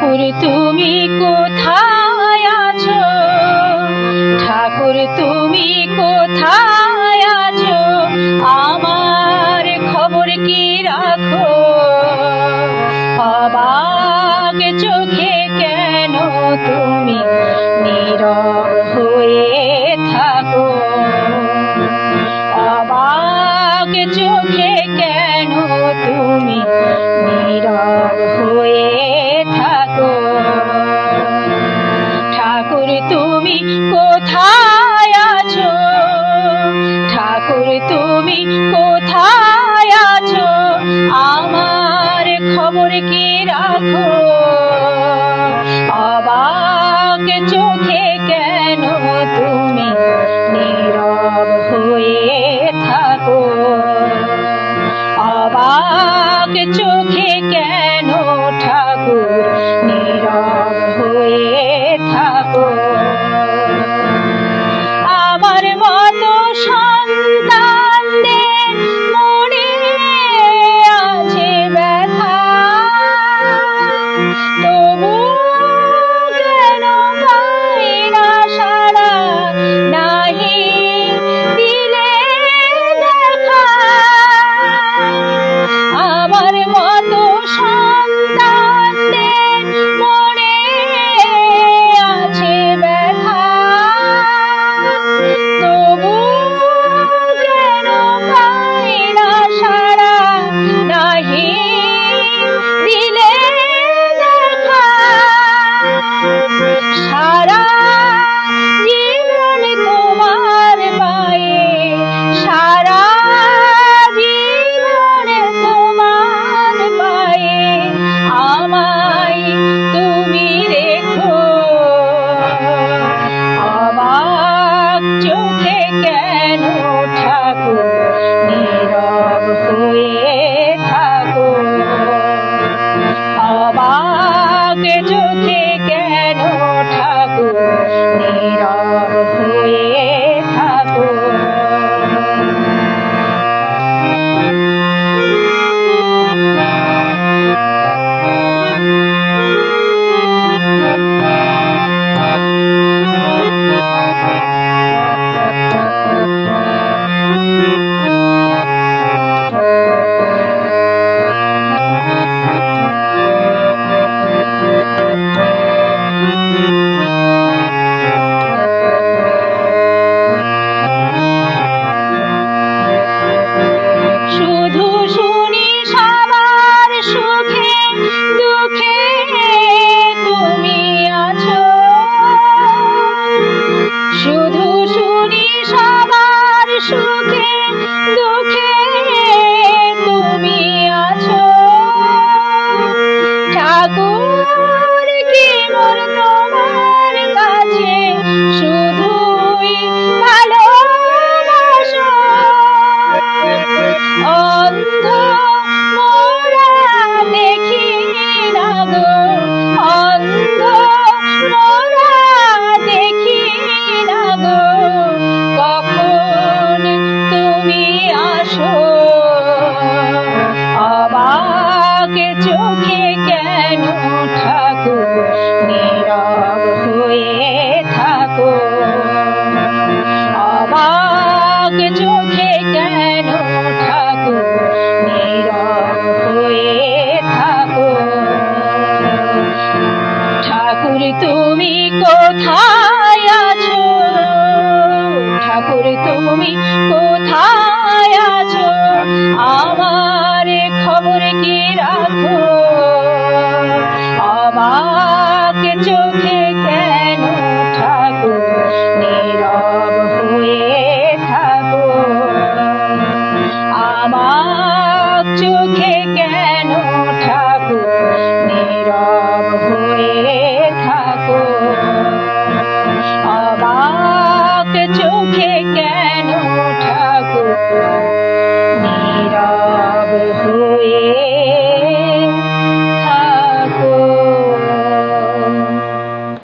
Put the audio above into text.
ঠাকুর তুমি কোথায় আছো? ঠাকুর তুমি কোথায় আছো? আমার খবর কি রাখো? অবাক চোখে তুমি কোথায় আছো? আমার খবর কি রাখো? অবাক চোখে কেন তুমি নীরব হয়ে থাকো? অবাক চোখ made তুমি কোথা